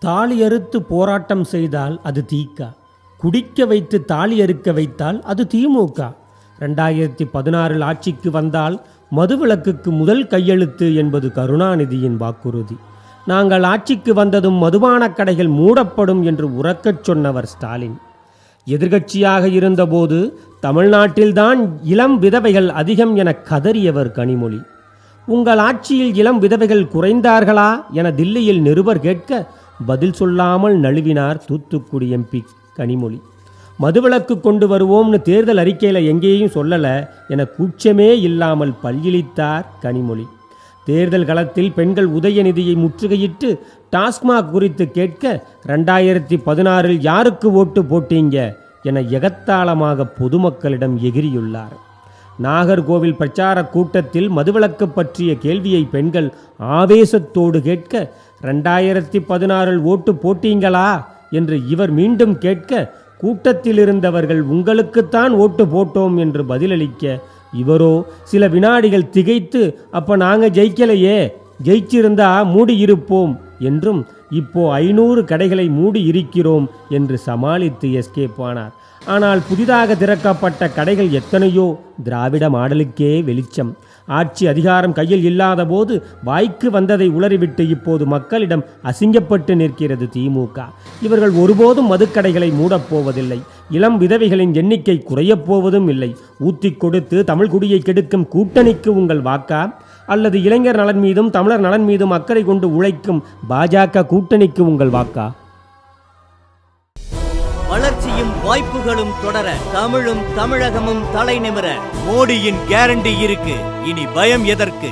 தாலி அறுத்து போராட்டம் செய்தால் அது தீக்கா. குடிக்க வைத்து தாலி அறுக்க வைத்தால் அது திமுக ரெண்டாயிரத்தி பதினாறில் ஆட்சிக்கு வந்தால் மதுவிலக்குக்கு முதல் கையெழுத்து என்பது கருணாநிதியின் வாக்குறுதி. நாங்கள் ஆட்சிக்கு வந்ததும் மதுபானக் கடைகள் மூடப்படும் என்று உறக்கச் சொன்னவர் ஸ்டாலின். எதிர்கட்சியாக இருந்தபோது தமிழ்நாட்டில்தான் இளம் விதவைகள் அதிகம் என கதறியவர் கனிமொழி. உங்கள் ஆட்சியில் இளம் விதவைகள் குறைந்தார்களா? என தில்லியில் நிருபர் கேட்க பதில் சொல்லாமல் நழுவினார் தூத்துக்குடி எம்பி கனிமொழி. மதுவிலக்கு கொண்டு வருவோம்னு தேர்தல் அறிக்கையில் எங்கேயும் சொல்லலை என கூச்சமே இல்லாமல் பல்கிழித்தார் கனிமொழி. தேர்தல் களத்தில் பெண்கள் உதயநிதியை முற்றுகையிட்டு டாஸ்மாக் குறித்து கேட்க ரெண்டாயிரத்தி பதினாறில் யாருக்கு ஓட்டு போட்டீங்க என எகத்தாளமாக பொதுமக்களிடம் எகிரியுள்ளார். நாகர்கோவில் பிரச்சார கூட்டத்தில் மதுவிலக்கு பற்றிய கேள்வியை பெண்கள் ஆவேசத்தோடு கேட்க ரெண்டாயிரத்தி பதினாறில் ஓட்டு போட்டீங்களா? என்று இவர் மீண்டும் கேட்க கூட்டத்தில் இருந்தவர்கள் உங்களுக்குத்தான் ஓட்டு போட்டோம் என்று பதிலளிக்க இவரோ சில வினாடிகள் திகைத்து அப்ப நாங்க ஜெயிக்கலையே ஜெயிச்சிருந்தா மூடியிருப்போம் என்றும் இப்போ ஐநூறு கடைகளை மூடி இருக்கிறோம் என்று சமாளித்து எஸ்கேப் ஆனார். ஆனால் புதிதாக திறக்கப்பட்ட கடைகள் எத்தனையோ? திராவிட மாடலுக்கே வெளிச்சம். ஆட்சி அதிகாரம் கையில் இல்லாத போது வாய்க்கு வந்ததை உளறிவிட்டு இப்போது மக்களிடம் அசிங்கப்பட்டு நிற்கிறது திமுக இவர்கள் ஒருபோதும் மதுக்கடைகளை மூடப்போவதில்லை இளம் விதவைகளின் எண்ணிக்கை குறையப் போவதும் இல்லை. ஊத்திக் கொடுத்து தமிழ்குடியை கெடுக்கும் கூட்டணிக்கு உங்கள் வாக்கா? அல்லது இளைஞர் நலன் மீதும் தமிழர் நலன் மீதும் அக்கறை கொண்டு உழைக்கும் பாஜக கூட்டணிக்கு உங்கள் வாக்கா? வளர்ச்சியும் வாய்ப்புகளும் தொடர தமிழும் தமிழகமும் தலைநிமிர மோடியின் கேரண்டி இருக்கு. இனி பயம் எதற்கு?